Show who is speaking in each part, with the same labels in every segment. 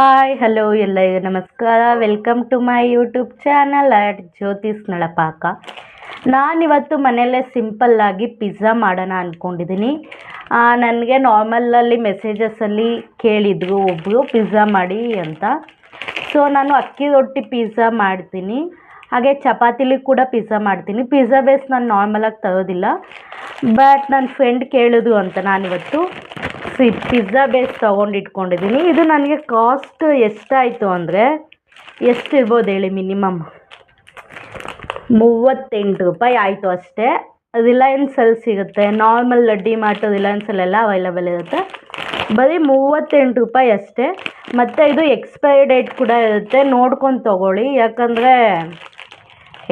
Speaker 1: Hi, hello ಎಲ್ಲರಿಗೂ ನಮಸ್ಕಾರ. Welcome to my YouTube channel at Jyothi's Nalapaka. ನಾನಿವತ್ತು ಮನೆಯಲ್ಲೇ ಸಿಂಪಲ್ಲಾಗಿ ಪಿಜ್ಜಾ ಮಾಡೋಣ ಅಂದ್ಕೊಂಡಿದ್ದೀನಿ ನನಗೆ ನಾರ್ಮಲಲ್ಲಿ ಮೆಸೇಜಸಲ್ಲಿ ಕೇಳಿದರು ಒಬ್ಬರು ಪಿಜ್ಜಾ ಮಾಡಿ ಅಂತ. ಸೊ ನಾನು ಅಕ್ಕಿ ರೊಟ್ಟಿ ಪಿಜ್ಜಾ ಮಾಡ್ತೀನಿ. ಹಾಗೆ ಚಪಾತಿಲಿ ಕೂಡ ಪಿಜ್ಜಾ ಮಾಡ್ತೀನಿ. ಪಿಜ್ಜಾ ಬೇಸ್ ನಾನು ನಾರ್ಮಲಾಗಿ ತರೋದಿಲ್ಲ. ಬಟ್ ನನ್ನ ಫ್ರೆಂಡ್ ಕೇಳಿದ್ರು ಅಂತ ನಾನಿವತ್ತು. ಪಿಜ್ಜಾ ಬೇಸ್ ತೊಗೊಂಡು ಇಟ್ಕೊಂಡಿದ್ದೀನಿ ಇದು ನನಗೆ ಕಾಸ್ಟ್ ಎಷ್ಟಾಯಿತು ಅಂದರೆ ಎಷ್ಟಿರ್ಬೋದು ಹೇಳಿ ಮಿನಿಮಮ್ ಮೂವತ್ತೆಂಟು ರೂಪಾಯಿ ಆಯಿತು ಅಷ್ಟೇ. ರಿಲಯನ್ಸಲ್ಲಿ ಸಿಗುತ್ತೆ. ನಾರ್ಮಲ್ ಡಿಮಾರ್ಟ್ ರಿಲಯನ್ಸಲ್ಲೆಲ್ಲ ಅವೈಲಬಲ್ ಇರುತ್ತೆ. ಬರೀ ಮೂವತ್ತೆಂಟು ರೂಪಾಯಿ ಅಷ್ಟೇ. ಮತ್ತು ಇದು ಎಕ್ಸ್ಪೈರಿ ಡೇಟ್ ಕೂಡ ಇರುತ್ತೆ. ನೋಡ್ಕೊಂಡು ತೊಗೊಳ್ಳಿ. ಯಾಕಂದರೆ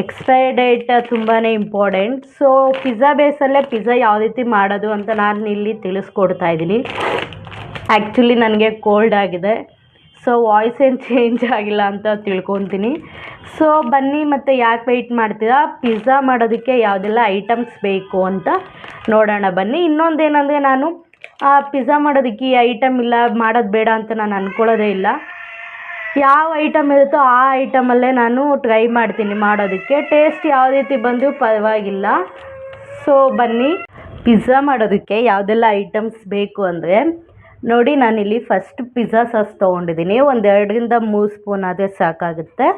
Speaker 1: ಎಕ್ಸ್ಪೈರಿ ಡೇಟ್ ತುಂಬಾ ಇಂಪಾರ್ಟೆಂಟ್ ಸೊ ಪಿಜ್ಜಾ ಬೇಸಲ್ಲೇ ಪಿಜ್ಜಾ ಯಾವ ರೀತಿ ಮಾಡೋದು ಅಂತ ನಾನು ಇಲ್ಲಿ ತಿಳಿಸ್ಕೊಡ್ತಾ ಇದ್ದೀನಿ. ಆ್ಯಕ್ಚುಲಿ ನನಗೆ ಕೋಲ್ಡ್ ಆಗಿದೆ. ಸೊ ವಾಯ್ಸ್ ಏನು ಚೇಂಜ್ ಆಗಿಲ್ಲ ಅಂತ ತಿಳ್ಕೊತೀನಿ. ಸೊ ಬನ್ನಿ ಮತ್ತು ಯಾಕೆ ವೆಯ್ಟ್ ಮಾಡ್ತೀರಾ? ಪಿಜ್ಜಾ ಮಾಡೋದಕ್ಕೆ ಯಾವುದೆಲ್ಲ ಐಟಮ್ಸ್ ಬೇಕು ಅಂತ ನೋಡೋಣ. ಬನ್ನಿ. ಇನ್ನೊಂದು ಏನಂದರೆ ನಾನು ಪಿಜ್ಜಾ ಮಾಡೋದಕ್ಕೆ ಈ ಐಟಮ್ ಇಲ್ಲ, ಮಾಡೋದು ಬೇಡ ಅಂತ ನಾನು ಅಂದ್ಕೊಳ್ಳೋದೇ ಇಲ್ಲ. ಯಾವ ಐಟಮ್ ಇರುತ್ತೋ ಆ ಐಟಮಲ್ಲೇ ನಾನು ಟ್ರೈ ಮಾಡ್ತೀನಿ ಮಾಡೋದಕ್ಕೆ. ಟೇಸ್ಟ್ ಯಾವ ರೀತಿ ಬಂದರೂ ಪರವಾಗಿಲ್ಲ. ಸೊ ಬನ್ನಿ. ಪಿಜ್ಜಾ ಮಾಡೋದಕ್ಕೆ ಯಾವುದೆಲ್ಲ ಐಟಮ್ಸ್ ಬೇಕು ಅಂದರೆ, ನೋಡಿ ನಾನಿಲ್ಲಿ ಫಸ್ಟ್ ಪಿಜ್ಜಾ ಸಾಸ್ ತೊಗೊಂಡಿದ್ದೀನಿ. ಒಂದು ಎರಡರಿಂದ ಮೂರು ಸ್ಪೂನ್ ಆದರೆ ಸಾಕಾಗುತ್ತೆ.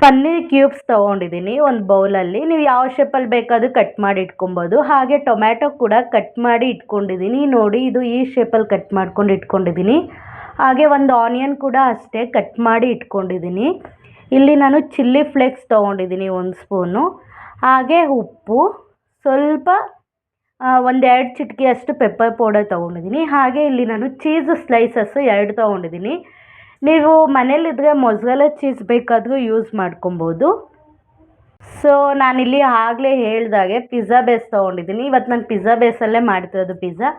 Speaker 1: ಪನ್ನೀರ್ ಕ್ಯೂಬ್ಸ್ ತೊಗೊಂಡಿದ್ದೀನಿ ಒಂದು ಬೌಲಲ್ಲಿ ನೀವು ಯಾವ ಶೇಪಲ್ಲಿ ಬೇಕಾದರೂ ಕಟ್ ಮಾಡಿ ಇಟ್ಕೊಬೋದು. ಹಾಗೆ ಟೊಮ್ಯಾಟೊ ಕೂಡ ಕಟ್ ಮಾಡಿ ಇಟ್ಕೊಂಡಿದ್ದೀನಿ. ನೋಡಿ, ಇದು ಈ ಶೇಪಲ್ಲಿ ಕಟ್ ಮಾಡ್ಕೊಂಡು ಇಟ್ಕೊಂಡಿದ್ದೀನಿ. ಹಾಗೆ ಒಂದು ಆನಿಯನ್ ಕೂಡ ಅಷ್ಟೇ ಕಟ್ ಮಾಡಿ ಇಟ್ಕೊಂಡಿದ್ದೀನಿ. ಇಲ್ಲಿ ನಾನು ಚಿಲ್ಲಿ ಫ್ಲೇಕ್ಸ್ ತೊಗೊಂಡಿದ್ದೀನಿ ಒಂದು ಸ್ಪೂನು ಹಾಗೆ ಉಪ್ಪು, ಸ್ವಲ್ಪ ಒಂದೆರಡು ಚಿಟಿಕೆ ಅಷ್ಟು ಪೆಪ್ಪರ್ ಪೌಡರ್ ತೊಗೊಂಡಿದ್ದೀನಿ. ಹಾಗೆ ಇಲ್ಲಿ ನಾನು ಚೀಸ್ ಸ್ಲೈಸಸ್ಸು ಎರಡು ತೊಗೊಂಡಿದ್ದೀನಿ. ನೀವು ಮನೇಲಿದ್ದರೆ ಮೊಝರೆಲ್ಲ ಚೀಸ್ ಬೇಕಾದರೂ ಯೂಸ್ ಮಾಡ್ಕೊಬೋದು. ಸೊ ನಾನಿಲ್ಲಿ ಆಗಲೇ ಹೇಳ್ದಾಗೆ ಪಿಜ್ಜಾ ಬೇಸ್ ತೊಗೊಂಡಿದ್ದೀನಿ. ಇವತ್ತು ನಾನು ಪಿಜ್ಜಾ ಬೇಸಲ್ಲೇ ಮಾಡ್ತಿರೋದು ಪಿಜ್ಜಾ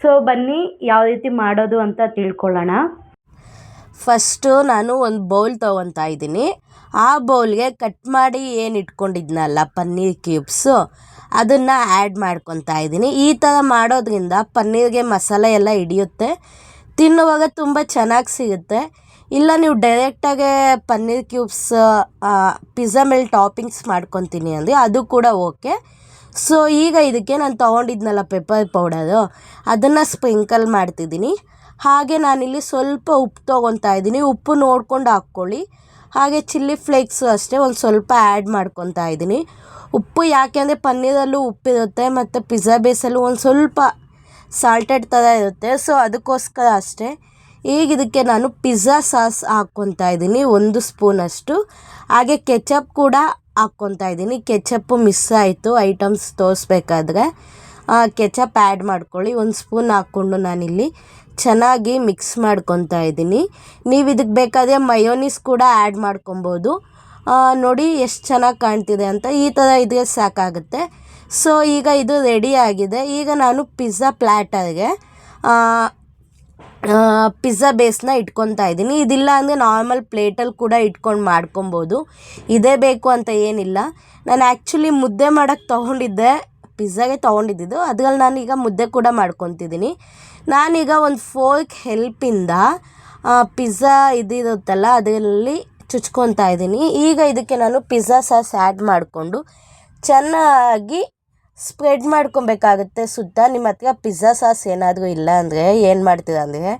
Speaker 1: ಸೊ ಬನ್ನಿ, ಯಾವ ರೀತಿ ಮಾಡೋದು ಅಂತ ತಿಳ್ಕೊಳ್ಳೋಣ.
Speaker 2: ಫಸ್ಟು ನಾನು ಒಂದು ಬೌಲ್ ತೊಗೊತಾ ಇದ್ದೀನಿ. ಆ ಬೌಲ್ಗೆ ಕಟ್ ಮಾಡಿ ಏನು ಇಟ್ಕೊಂಡಿದ್ನಲ್ಲ, ಪನ್ನೀರ್ ಕ್ಯೂಬ್ಸು, ಅದನ್ನು ಆ್ಯಡ್ ಮಾಡ್ಕೊತಾ ಇದ್ದೀನಿ. ಈ ಥರ ಮಾಡೋದ್ರಿಂದ ಪನ್ನೀರ್ಗೆ ಮಸಾಲೆ ಎಲ್ಲ ಹಿಡಿಯುತ್ತೆ. ತಿನ್ನುವಾಗ ತುಂಬ ಚೆನ್ನಾಗಿ ಸಿಗುತ್ತೆ. ಇಲ್ಲ ನೀವು ಡೈರೆಕ್ಟಾಗೆ ಪನ್ನೀರ್ ಕ್ಯೂಬ್ಸ್ ಪಿಜ್ಜಾ ಮೇಲೆ ಟಾಪಿಂಗ್ಸ್ ಮಾಡ್ಕೊತೀನಿ ಅಂದರೆ ಅದು ಕೂಡ ಓಕೆ. ಸೊ ಈಗ ಇದಕ್ಕೆ ನಾನು ತೊಗೊಂಡಿದ್ನಲ್ಲ ಪೆಪ್ಪರ್ ಪೌಡರು ಅದನ್ನು ಸ್ಪ್ರಿಂಕಲ್ ಮಾಡ್ತಿದ್ದೀನಿ. ಹಾಗೆ ನಾನಿಲ್ಲಿ ಸ್ವಲ್ಪ ಉಪ್ಪು ತೊಗೊತಾ ಇದ್ದೀನಿ. ಉಪ್ಪು ನೋಡ್ಕೊಂಡು ಹಾಕ್ಕೊಳ್ಳಿ. ಹಾಗೆ ಚಿಲ್ಲಿ ಫ್ಲೇಕ್ಸು ಅಷ್ಟೇ ಒಂದು ಸ್ವಲ್ಪ ಆ್ಯಡ್ ಮಾಡ್ಕೊತಾ ಇದ್ದೀನಿ. ಉಪ್ಪು ಯಾಕೆ ಅಂದರೆ ಪನ್ನೀರಲ್ಲೂ ಉಪ್ಪಿರುತ್ತೆ ಮತ್ತು ಪಿಜ್ಜಾ ಬೇಸಲ್ಲೂ ಒಂದು ಸ್ವಲ್ಪ ಸಾಲ್ಟೆಡ್ ಥರ ಇರುತ್ತೆ. ಸೊ ಅದಕ್ಕೋಸ್ಕರ ಅಷ್ಟೇ. ಈಗ ಇದಕ್ಕೆ ನಾನು ಪಿಜ್ಜಾ ಸಾಸ್ ಹಾಕ್ಕೊತಾ ಇದ್ದೀನಿ. ಒಂದು ಸ್ಪೂನಷ್ಟು ಹಾಗೆ ಕೆಚಪ್ ಕೂಡ ಹಾಕ್ಕೊತಾ ಇದ್ದೀನಿ. ಕೆಚಪ್ಪು ಮಿಸ್ ಆಯಿತು. ಐಟಮ್ಸ್ ತೋರಿಸ್ಬೇಕಾದ್ರೆ ಕೆಚಪ್ ಆ್ಯಡ್ ಮಾಡ್ಕೊಳ್ಳಿ. ಒಂದು ಸ್ಪೂನ್ ಹಾಕ್ಕೊಂಡು ನಾನಿಲ್ಲಿ ಚೆನ್ನಾಗಿ ಮಿಕ್ಸ್ ಮಾಡ್ಕೊತಾ ಇದ್ದೀನಿ. ನೀವು ಇದಕ್ಕೆ ಬೇಕಾದರೆ ಮಯೋನೀಸ್ ಕೂಡ ಆ್ಯಡ್ ಮಾಡ್ಕೊಬೋದು. ನೋಡಿ ಎಷ್ಟು ಚೆನ್ನಾಗಿ ಕಾಣ್ತಿದೆ ಅಂತ. ಈ ಥರ ಇದ್ರೆ ಸಾಕಾಗುತ್ತೆ. ಸೊ ಈಗ ಇದು ರೆಡಿ ಆಗಿದೆ. ಈಗ ನಾನು ಪಿಜ್ಜಾ ಪ್ಲ್ಯಾಟರ್ಗೆ ಪಿಜ್ಜಾ ಬೇಸ್ನ ಇಟ್ಕೊತಾ ಇದ್ದೀನಿ. ಇದಿಲ್ಲ ಅಂದರೆ ನಾರ್ಮಲ್ ಪ್ಲೇಟಲ್ಲಿ ಕೂಡ ಇಟ್ಕೊಂಡು ಮಾಡ್ಕೊಬೋದು. ಇದೇ ಬೇಕು ಅಂತ ಏನಿಲ್ಲ. ನಾನು ಆ್ಯಕ್ಚುಲಿ ಮುದ್ದೆ ಮಾಡೋಕ್ಕೆ ತೊಗೊಂಡಿದ್ದೆ. ಪಿಜ್ಜಾಗೆ ತೊಗೊಂಡಿದ್ದು ಅದ್ರಲ್ಲಿ ನಾನೀಗ ಮುದ್ದೆ ಕೂಡ ಮಾಡ್ಕೊತಿದ್ದೀನಿ. ನಾನೀಗ ಒಂದು ಫೋರ್ಕ್ ಹೆಲ್ಪಿಂದ ಪಿಜ್ಜಾ ಇದಿರುತ್ತಲ್ಲ, ಅದರಲ್ಲಿ ಚುಚ್ಕೊತಾ ಇದ್ದೀನಿ. ಈಗ ಇದಕ್ಕೆ ನಾನು ಪಿಜ್ಜಾ ಸಾಸ್ ಆ್ಯಡ್ ಮಾಡಿಕೊಂಡು, ಚೆನ್ನಾಗಿ ಸ್ಪ್ರೆಡ್ ಮಾಡ್ಕೊಬೇಕಾಗುತ್ತೆ. ಸುತ್ತ ನಿಮ್ಮ ಹತ್ರ ಪಿಜ್ಜಾ ಸಾಸ್ ಏನಾದರೂ ಇಲ್ಲ ಅಂದರೆ ಏನು ಮಾಡ್ತೀರ ಅಂದರೆ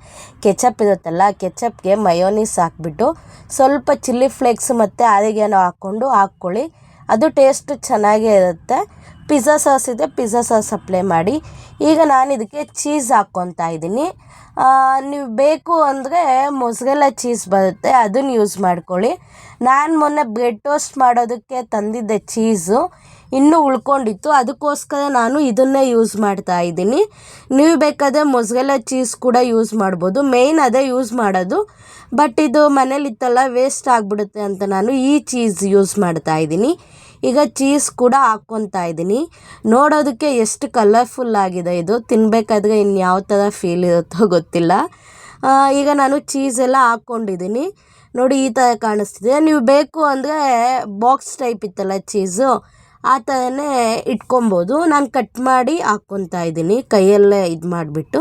Speaker 2: ಕೆಚಪ್ ಇರುತ್ತಲ್ಲ ಕೆಚಪ್ಗೆ ಮಯೋನೀಸ್ ಹಾಕ್ಬಿಟ್ಟು ಸ್ವಲ್ಪ ಚಿಲ್ಲಿ ಫ್ಲೇಕ್ಸ್ ಮತ್ತು ಆರಿಗೆನೋ ಹಾಕ್ಕೊಂಡು ಹಾಕ್ಕೊಳ್ಳಿ. ಅದು ಟೇಸ್ಟ್ ಚೆನ್ನಾಗೇ ಇರುತ್ತೆ. ಪಿಜ್ಜಾ ಸಾಸ್ ಇದೆ ಪಿಜ್ಜಾ ಸಾಸ್ ಅಪ್ಲೈ ಮಾಡಿ. ಈಗ ನಾನು ಇದಕ್ಕೆ ಚೀಸ್ ಹಾಕ್ಕೊತಾ ಇದ್ದೀನಿ. ನೀವು ಬೇಕು ಅಂದರೆ ಮೊಸರೆಲ್ಲ ಚೀಸ್ ಬರುತ್ತೆ, ಅದನ್ನು ಯೂಸ್ ಮಾಡ್ಕೊಳ್ಳಿ. ನಾನು ಮೊನ್ನೆ ಬ್ರೆಡ್ ಟೋಸ್ಟ್ ಮಾಡೋದಕ್ಕೆ ತಂದಿದ್ದೆ ಚೀಸು ಇನ್ನೂ ಉಳ್ಕೊಂಡಿತ್ತು. ಅದಕ್ಕೋಸ್ಕರ ನಾನು ಇದನ್ನೇ ಯೂಸ್ ಮಾಡ್ತಾ ಇದ್ದೀನಿ. ನೀವು ಬೇಕಾದರೆ ಮೊಸರೆಲ್ಲ ಚೀಸ್ ಕೂಡ ಯೂಸ್ ಮಾಡ್ಬೋದು. ಮೇಯ್ನ್ ಅದೇ ಯೂಸ್ ಮಾಡೋದು. ಬಟ್ ಇದು ಮನೇಲಿತ್ತಲ್ಲ ವೇಸ್ಟ್ ಆಗಿಬಿಡುತ್ತೆ ಅಂತ ನಾನು ಈ ಚೀಸ್ ಯೂಸ್ ಮಾಡ್ತಾ ಇದ್ದೀನಿ. ಈಗ ಚೀಸ್ ಕೂಡ ಹಾಕ್ಕೊತಾ ಇದ್ದೀನಿ. ನೋಡೋದಕ್ಕೆ ಎಷ್ಟು ಕಲರ್ಫುಲ್ ಆಗಿದೆ ಇದು. ತಿನ್ನಬೇಕಾದ್ರೆ ಇನ್ಯಾವ ಥರ ಫೀಲ್ ಇರುತ್ತೋ ಗೊತ್ತಿಲ್ಲ. ಈಗ ನಾನು ಚೀಸೆಲ್ಲ ಹಾಕ್ಕೊಂಡಿದ್ದೀನಿ. ನೋಡಿ ಈ ಥರ ಕಾಣಿಸ್ತಿದೆ. ನೀವು ಬೇಕು ಅಂದರೆ ಬಾಕ್ಸ್ ಟೈಪ್ ಇತ್ತಲ್ಲ ಚೀಸು ಆ ಥರನೇ ಇಟ್ಕೊಬೋದು. ನಾನು ಕಟ್ ಮಾಡಿ ಹಾಕ್ಕೊತಾ ಇದ್ದೀನಿ. ಕೈಯಲ್ಲೇ ಇದು ಮಾಡಿಬಿಟ್ಟು.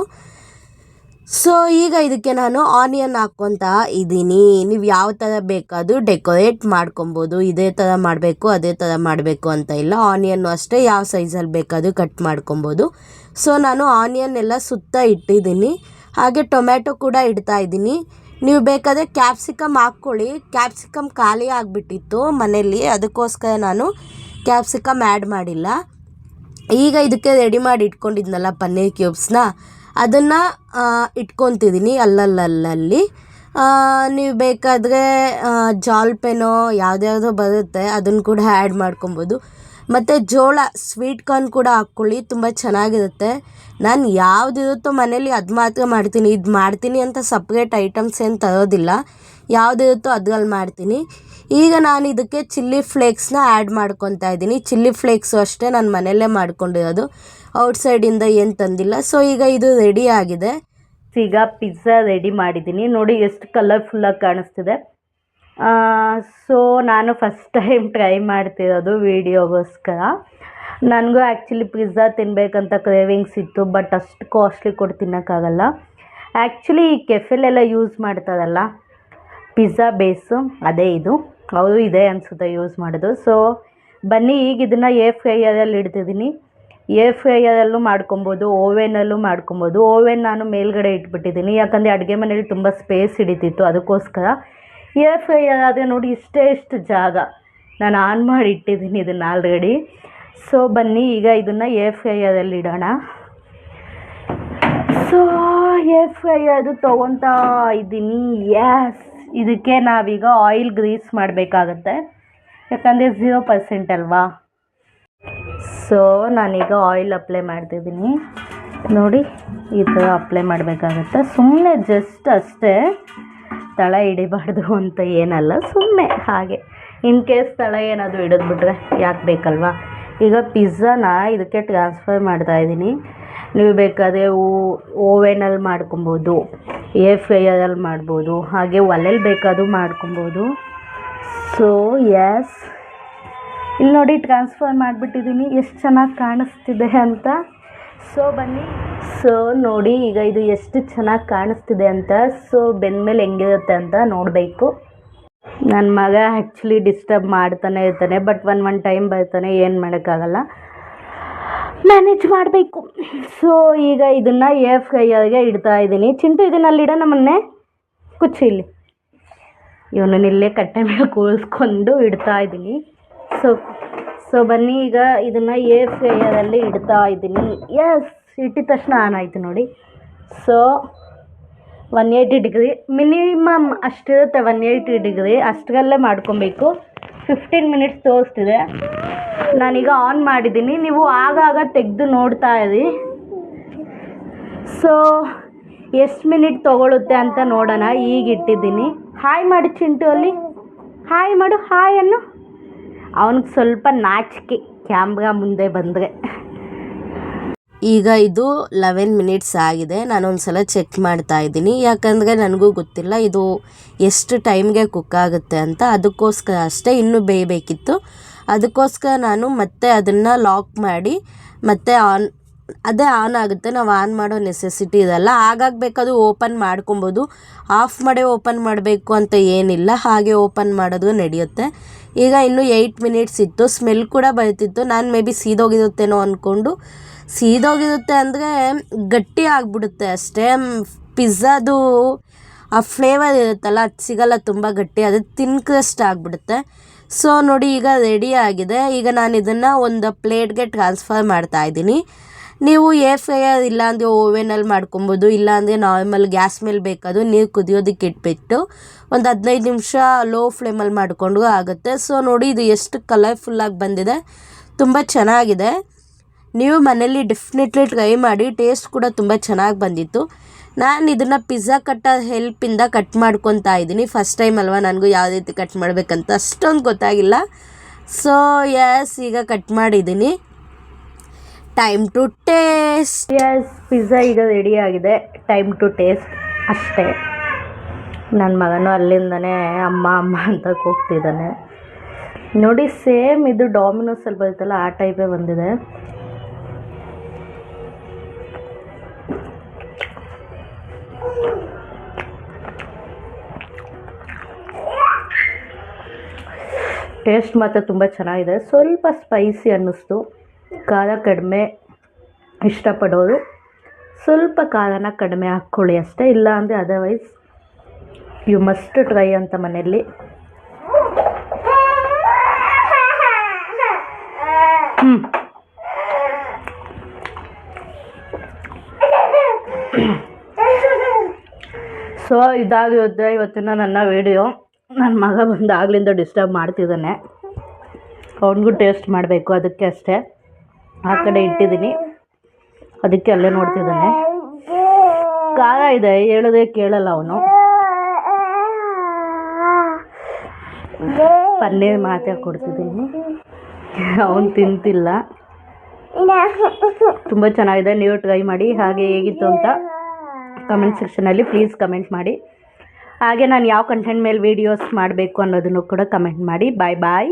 Speaker 2: ಸೊ ಈಗ ಇದಕ್ಕೆ ನಾನು ಆನಿಯನ್ ಹಾಕ್ಕೊತಾ ಇದ್ದೀನಿ. ನೀವು ಯಾವ ಥರ ಬೇಕಾದರೂ ಡೆಕೋರೇಟ್ ಮಾಡ್ಕೊಬೋದು. ಇದೇ ಥರ ಮಾಡಬೇಕು, ಅದೇ ಥರ ಮಾಡಬೇಕು ಅಂತ ಇಲ್ಲ. ಆನಿಯನ್ನು ಅಷ್ಟೇ ಯಾವ ಸೈಜಲ್ಲಿ ಬೇಕಾದರೂ ಕಟ್ ಮಾಡ್ಕೊಬೋದು. ಸೊ ನಾನು ಆನಿಯನ್ ಎಲ್ಲ ಸುತ್ತ ಇಟ್ಟಿದ್ದೀನಿ. ಹಾಗೆ ಟೊಮ್ಯಾಟೊ ಕೂಡ ಇಡ್ತಾ ಇದ್ದೀನಿ. ನೀವು ಬೇಕಾದರೆ ಕ್ಯಾಪ್ಸಿಕಮ್ ಹಾಕ್ಕೊಳ್ಳಿ. ಕ್ಯಾಪ್ಸಿಕಮ್ ಖಾಲಿ ಆಗಿಬಿಟ್ಟಿತ್ತು ಮನೆಯಲ್ಲಿ. ಅದಕ್ಕೋಸ್ಕರ ನಾನು ಕ್ಯಾಪ್ಸಿಕಮ್ ಆ್ಯಡ್ ಮಾಡಿಲ್ಲ. ಈಗ ಇದಕ್ಕೆ ರೆಡಿ ಮಾಡಿ ಇಟ್ಕೊಂಡಿದ್ನಲ್ಲ ಪನ್ನೀರ್ ಕ್ಯೂಬ್ಸ್ನ ಅದನ್ನು ಇಟ್ಕೊತಿದ್ದೀನಿ ಅಲ್ಲಲ್ಲಲ್ಲಿ. ನೀವು ಬೇಕಾದರೆ ಜಾಲ್ ಪೆನೋ ಯಾವುದ್ಯಾವುದೋ ಬರುತ್ತೆ ಅದನ್ನು ಕೂಡ ಆ್ಯಡ್ ಮಾಡ್ಕೊಬೋದು. ಮತ್ತು ಜೋಳ ಸ್ವೀಟ್ ಕಾರ್ನ್ ಕೂಡ ಹಾಕ್ಕೊಳ್ಳಿ, ತುಂಬ ಚೆನ್ನಾಗಿರುತ್ತೆ. ನಾನು ಯಾವುದಿರುತ್ತೋ ಮನೇಲಿ ಅದು ಮಾತ್ರ ಮಾಡ್ತೀನಿ, ಇದು ಮಾಡ್ತೀನಿ ಅಂತ ಸಪ್ರೇಟ್ ಐಟಮ್ಸ್ ಏನು ತರೋದಿಲ್ಲ. ಯಾವುದಿರುತ್ತೋ ಅದ್ರಲ್ಲಿ ಮಾಡ್ತೀನಿ. ಈಗ ನಾನು ಇದಕ್ಕೆ ಚಿಲ್ಲಿ ಫ್ಲೇಕ್ಸ್ನ ಆ್ಯಡ್ ಮಾಡ್ಕೊತಾ ಇದ್ದೀನಿ. ಚಿಲ್ಲಿ ಫ್ಲೇಕ್ಸು ಅಷ್ಟೇ ನಾನು ಮನೆಯಲ್ಲೇ ಮಾಡ್ಕೊಂಡಿರೋದು. ಔಟ್ಸೈಡಿಂದ ಏನು ತಂದಿಲ್ಲ. ಸೊ ಈಗ ಇದು ರೆಡಿ ಆಗಿದೆ.
Speaker 1: ಈಗ ಪಿಜ್ಜಾ ರೆಡಿ ಮಾಡಿದ್ದೀನಿ. ನೋಡಿ ಎಷ್ಟು ಕಲರ್ಫುಲ್ಲಾಗಿ ಕಾಣಿಸ್ತಿದೆ. ಸೊ ನಾನು ಫಸ್ಟ್ ಟೈಮ್ ಟ್ರೈ ಮಾಡ್ತಿರೋದು ವೀಡಿಯೋಗೋಸ್ಕರ ನನಗೂ ಆ್ಯಕ್ಚುಲಿ ಪಿಜ್ಜಾ ತಿನ್ನಬೇಕಂತ ಕ್ರೇವಿಂಗ್ಸ್ ಇತ್ತು ಬಟ್ ಅಷ್ಟು ಕಾಸ್ಟ್ಲಿ ಕೊಟ್ಟು ತಿನ್ನೋಕ್ಕಾಗಲ್ಲ. ಆ್ಯಕ್ಚುಲಿ ಈ ಕೆಫೆಲೆಲ್ಲ ಯೂಸ್ ಮಾಡ್ತಾರಲ್ಲ ಪಿಜ್ಜಾ ಬೇಸು, ಅದೇ ಇದು. ಅವರು ಇದೇ ಅನಿಸುತ್ತೆ ಯೂಸ್ ಮಾಡೋದು. ಸೊ ಬನ್ನಿ, ಈಗ ಇದನ್ನು ಏರ್ ಫ್ರೈಯರಲ್ಲಿ ಇಡ್ತಿದ್ದೀನಿ. ಏರ್ ಫ್ರೈಯರಲ್ಲೂ ಮಾಡ್ಕೊಬೋದು ಓವೆನಲ್ಲೂ ಮಾಡ್ಕೊಬೋದು. ಓವೆನ್ ನಾನು ಮೇಲ್ಗಡೆ ಇಟ್ಬಿಟ್ಟಿದ್ದೀನಿ. ಯಾಕಂದರೆ ಅಡುಗೆ ಮನೇಲಿ ತುಂಬ ಸ್ಪೇಸ್ ಹಿಡಿತಿತ್ತು ಅದಕ್ಕೋಸ್ಕರ. ಏರ್ ಫ್ರೈಯರ್ ಆದರೆ ನೋಡಿ ಇಷ್ಟೇ ಇಷ್ಟು ಜಾಗ. ನಾನು ಆನ್ ಮಾಡಿ ಇಟ್ಟಿದ್ದೀನಿ ಇದನ್ನು ಆಲ್ರೆಡಿ ಸೊ ಬನ್ನಿ, ಈಗ ಇದನ್ನು ಏರ್ ಫ್ರೈಯರಲ್ಲಿ ಇಡೋಣ. ಸೊ ಏರ್ ಫ್ರೈಯರು ತೊಗೊತಾ ಇದ್ದೀನಿ. ಎಸ್ ಇದಕ್ಕೆ ನಾವೀಗ ಆಯಿಲ್ ಗ್ರೀಸ್ ಮಾಡಬೇಕಾಗತ್ತೆ. ಯಾಕಂದರೆ ಝೀರೋ ಪರ್ಸೆಂಟ್ ಅಲ್ವಾ? ಸೊ ನಾನೀಗ ಆಯಿಲ್ ಅಪ್ಲೈ ಮಾಡ್ತಿದ್ದೀನಿ. ನೋಡಿ, ಈ ಥರ ಅಪ್ಲೈ ಮಾಡಬೇಕಾಗತ್ತೆ. ಸುಮ್ಮನೆ ಜಸ್ಟ್ ಅಷ್ಟೇ ತಳ ಹಿಡಿಬಾರ್ದು ಅಂತ ಏನಲ್ಲ ಸುಮ್ಮನೆ ಹಾಗೆ. ಇನ್ ಕೇಸ್ ತಳ ಏನಾದರೂ ಹಿಡಿದ್ಬಿಟ್ರೆ ಯಾಕೆ ಬೇಕಲ್ವಾ? ಈಗ ಪಿಜ್ಜಾನ ಇದಕ್ಕೆ ಟ್ರಾನ್ಸ್ಫರ್ ಮಾಡ್ತಾ ಇದ್ದೀನಿ. ನೀವು ಬೇಕಾದರೆ ಓವೆನಲ್ಲಿ ಮಾಡ್ಕೊಬೋದು ಏರ್ ಫ್ರೈಯರಲ್ಲಿ ಮಾಡ್ಬೋದು, ಹಾಗೆ ಒಲೆಯಲ್ಲಿ ಬೇಕಾದರೂ ಮಾಡ್ಕೊಬೋದು. ಸೊ ಎಸ್ ಇಲ್ಲಿ ನೋಡಿ ಟ್ರಾನ್ಸ್ಫರ್ ಮಾಡಿಬಿಟ್ಟಿದ್ದೀನಿ. ಎಷ್ಟು ಚೆನ್ನಾಗಿ ಕಾಣಿಸ್ತಿದೆ ಅಂತ. ಸೊ ಬನ್ನಿ. ಸೊ ನೋಡಿ ಈಗ ಇದು ಎಷ್ಟು ಚೆನ್ನಾಗಿ ಕಾಣಿಸ್ತಿದೆ ಅಂತ. ಸೊ ಬೆಂದಮೇಲೆ ಹೆಂಗಿರುತ್ತೆ ಅಂತ ನೋಡಬೇಕು. ನನ್ನ ಮಗ ಆ್ಯಕ್ಚುಲಿ ಡಿಸ್ಟರ್ಬ್ ಮಾಡ್ತಾನೆ ಇರ್ತಾನೆ ಬಟ್ ಒನ್ ಒನ್ ಟೈಮ್ ಬರ್ತಾನೆ, ಏನು ಮಾಡೋಕ್ಕಾಗಲ್ಲ. ಮ್ಯಾನೇಜ್ ಮಾಡಬೇಕು. ಸೊ ಈಗ ಇದನ್ನು ಎಫ್ ಫ್ರೈಯರ್ಗೆ ಇಡ್ತಾ ಇದ್ದೀನಿ. ಚಿಂಟು ಇಡೋ ಮೊನ್ನೆ ಕುಚ್ಚಿ ಇಲ್ಲಿ. ಇವನನ್ನ ಇಲ್ಲೇ ಕಟ್ಟೆ ಮೇಲೆ ಕೂರಿಸ್ಕೊಂಡು ಇಡ್ತಾ ಇದ್ದೀನಿ. ಸೊ ಸೊ ಬನ್ನಿ, ಈಗ ಇದನ್ನು ಎಫ್ ಕೈಯಲ್ಲಿ ಇಡ್ತಾ ಇದ್ದೀನಿ. ಎಸ್ ಇಟ್ಟಿದ ತಕ್ಷಣ ಆನ್ ಆಯಿತು ನೋಡಿ. So one eighty degree minimum ಅಷ್ಟಿರುತ್ತೆ one eighty degree ಅಷ್ಟರಲ್ಲೇ ಮಾಡ್ಕೊಬೇಕು. ಫಿಫ್ಟೀನ್ ಮಿನಿಟ್ಸ್ ತೋರಿಸ್ತಿದೆ. ನಾನೀಗ ಆನ್ ಮಾಡಿದ್ದೀನಿ. ನೀವು ಆಗಾಗ ತೆಗೆದು ನೋಡ್ತಾ ಇರಿ. ಸೊ ಎಷ್ಟು ಮಿನಿಟ್ ತೊಗೊಳುತ್ತೆ ಅಂತ ನೋಡೋಣ. ಈಗ ಇಟ್ಟಿದ್ದೀನಿ. ಹಾಯ್ ಮಾಡು ಚಿಂಟು ಅಲ್ಲಿ. ಹಾಯ್ ಮಾಡು. ಹಾಯ್ ಅನ್ನು. ಅವನಿಗೆ ಸ್ವಲ್ಪ ನಾಚಿಕೆ. ಕ್ಯಾಮ್ರಾ ಮುಂದೆ ಬಂದರೆ.
Speaker 2: ಈಗ ಇದು ಲೆವೆನ್ ಮಿನಿಟ್ಸ್ ಆಗಿದೆ. ನಾನು ಒಂದು ಸಲ ಚೆಕ್ ಮಾಡ್ತಾ ಇದ್ದೀನಿ. ಯಾಕಂದರೆ ನನಗೂ ಗೊತ್ತಿಲ್ಲ ಇದು ಎಷ್ಟು ಟೈಮ್ಗೆ ಕುಕ್ ಆಗುತ್ತೆ ಅಂತ. ಅದಕ್ಕೋಸ್ಕರ ಅಷ್ಟೇ ಇನ್ನೂ ಬೇಯಬೇಕಿತ್ತು. ಅದಕ್ಕೋಸ್ಕರ ನಾನು ಮತ್ತೆ ಅದನ್ನು ಲಾಕ್ ಮಾಡಿ ಮತ್ತೆ ಆನ್ ಅದೇ ಆನ್ ಆಗುತ್ತೆ. ನಾವು ಆನ್ ಮಾಡೋ ನೆಸೆಸಿಟಿ ಇರಲ್ಲ ಬೇಕಾದ್ರೂ ಓಪನ್ ಮಾಡ್ಕೊಬೋದು. ಆಫ್ ಮಾಡೇ ಓಪನ್ ಮಾಡಬೇಕು ಅಂತ ಏನಿಲ್ಲ. ಹಾಗೆ ಓಪನ್ ಮಾಡೋದು ನಡೆಯುತ್ತೆ. ಈಗ ಇನ್ನೂ ಏಯ್ಟ್ ಮಿನಿಟ್ಸ್ ಇತ್ತು. ಸ್ಮೆಲ್ ಕೂಡ ಬರ್ತಿತ್ತು ನಾನು ಮೇ ಬಿ ಸೀದೋಗಿರುತ್ತೇನೋ ಅಂದ್ಕೊಂಡು ಸೀದೋಗಿರುತ್ತೆ ಅಂದರೆ ಗಟ್ಟಿ ಆಗಿಬಿಡುತ್ತೆ ಅಷ್ಟೇ. ಪಿಜ್ಜಾದು ಆ ಫ್ಲೇವರ್ ಇರುತ್ತಲ್ಲ, ಅದು ಸಿಗಲ್ಲ ತುಂಬ ಗಟ್ಟಿ. ಅದು ತಿನ್ಕಷ್ಟು ಆಗಿಬಿಡುತ್ತೆ. ಸೊ ನೋಡಿ ಈಗ ರೆಡಿ ಆಗಿದೆ. ಈಗ ನಾನು ಇದನ್ನು ಒಂದು ಪ್ಲೇಟ್ಗೆ ಟ್ರಾನ್ಸ್ಫರ್ ಮಾಡ್ತಾ ಇದ್ದೀನಿ. ನೀವು ಏರ್ ಫ್ರೈಯರ್ ಇಲ್ಲಾಂದರೆ ಓವೆನಲ್ಲಿ ಮಾಡ್ಕೊಬೋದು, ಇಲ್ಲಾಂದರೆ ನಾರ್ಮಲ್ ಗ್ಯಾಸ್ ಮೇಲೆ ಬೇಕಾದರೂ ನೀರು ಕುದಿಯೋದಕ್ಕೆ ಇಟ್ಬಿಟ್ಟು ಒಂದು ಹದಿನೈದು ನಿಮಿಷ ಲೋ ಫ್ಲೇಮಲ್ಲಿ ಮಾಡಿಕೊಂಡು ಆಗುತ್ತೆ. ಸೊ ನೋಡಿ ಇದು ಎಷ್ಟು ಕಲರ್ಫುಲ್ಲಾಗಿ ಬಂದಿದೆ. ತುಂಬ ಚೆನ್ನಾಗಿದೆ. ನೀವು ಮನೇಲಿ ಡೆಫಿನೆಟ್ಲಿ ಟ್ರೈ ಮಾಡಿ ಟೇಸ್ಟ್ ಕೂಡ ತುಂಬ ಚೆನ್ನಾಗಿ ಬಂದಿತ್ತು. ನಾನು ಇದನ್ನು ಪಿಜ್ಜಾ ಕಟ್ಟೋ ಹೆಲ್ಪಿಂದ ಕಟ್ ಮಾಡ್ಕೊತಾ ಇದ್ದೀನಿ ಫಸ್ಟ್ ಟೈಮ್ ಅಲ್ವಾ ನನಗೂ ಯಾವ ರೀತಿ ಕಟ್ ಮಾಡಬೇಕಂತ? ಅಷ್ಟೊಂದು ಗೊತ್ತಾಗಿಲ್ಲ. ಸೊ ಎಸ್ ಈಗ ಕಟ್ ಮಾಡಿದ್ದೀನಿ time to taste
Speaker 1: yes pizza ಈಗ ರೆಡಿ ಆಗಿದೆ. ಟೈಮ್ ಟು ಟೇಸ್ಟ್ ಅಷ್ಟೇ. ನನ್ನ ಮಗನೂ ಅಲ್ಲಿಂದನೇ ಅಮ್ಮ ಅಮ್ಮ ಅಂತ ಕೂಗ್ತಿದ್ದಾನೆ. ನೋಡಿ, ಸೇಮ್ ಇದು ಡಾಮಿನೋಸ್ ಡಾಮಿನೋಸಲ್ಲಿ ಬರುತ್ತಲ್ಲ, ಆ ಟೈಪೇ ಬಂದಿದೆ. ಟೇಸ್ಟ್ ಮಾತ್ರ ತುಂಬ ಚೆನ್ನಾಗಿದೆ. ಸ್ವಲ್ಪ ಸ್ಪೈಸಿ ಅನ್ನಿಸ್ತು. ಖಾರ ಕಡಿಮೆ ಇಷ್ಟಪಡೋರು, ಸ್ವಲ್ಪ ಖಾರನ ಕಡಿಮೆ ಹಾಕ್ಕೊಳ್ಳಿ ಅಷ್ಟೇ. ಇಲ್ಲ ಅಂದರೆ ಅದರ್ವೈಸ್ ಯು ಮಸ್ಟ್ ಟ್ರೈ ಅಂತ ಮನೆಯಲ್ಲಿ. ಸೊ ಇದಾಗಿರುತ್ತೆ ಇವತ್ತಿನ ನನ್ನ ವಿಡಿಯೋ ನನ್ನ ಮಗ ಬಂದು ಆಗ್ಲಿಂದ ಡಿಸ್ಟರ್ಬ್ ಮಾಡ್ತಿದ್ದಾನೆ. ಅವನಿಗೂ ಟೇಸ್ಟ್ ಮಾಡಬೇಕು ಅದಕ್ಕೆ ಅಷ್ಟೇ. ಆ ಕಡೆ ಇಟ್ಟಿದ್ದೀನಿ. ಅದಕ್ಕೆ ಅಲ್ಲೇ ನೋಡ್ತಿದ್ದಾನೆ. ಕಾಲ ಇದೆ, ಹೇಳೋದೇ ಕೇಳಲ್ಲ ಅವನು. ಪನ್ನೀರ್ ಮಾತ್ರ ಕೊಡ್ತಿದ್ದೀನಿ. ಅವನು ತಿಂತಿಲ್ಲ. ತುಂಬ ಚೆನ್ನಾಗಿದೆ, ನೀವು ಟ್ರೈ ಮಾಡಿ, ಹಾಗೆ ಹೇಗಿತ್ತು ಅಂತ ಕಮೆಂಟ್ ಸೆಕ್ಷನಲ್ಲಿ ಪ್ಲೀಸ್ ಕಮೆಂಟ್ ಮಾಡಿ. ಹಾಗೆ ನಾನು ಯಾವ ಕಂಟೆಂಟ್ ಮೇಲೆ ವೀಡಿಯೋಸ್ ಮಾಡಬೇಕು ಅನ್ನೋದನ್ನು ಕೂಡ ಕಮೆಂಟ್ ಮಾಡಿ. ಬಾಯ್ ಬಾಯ್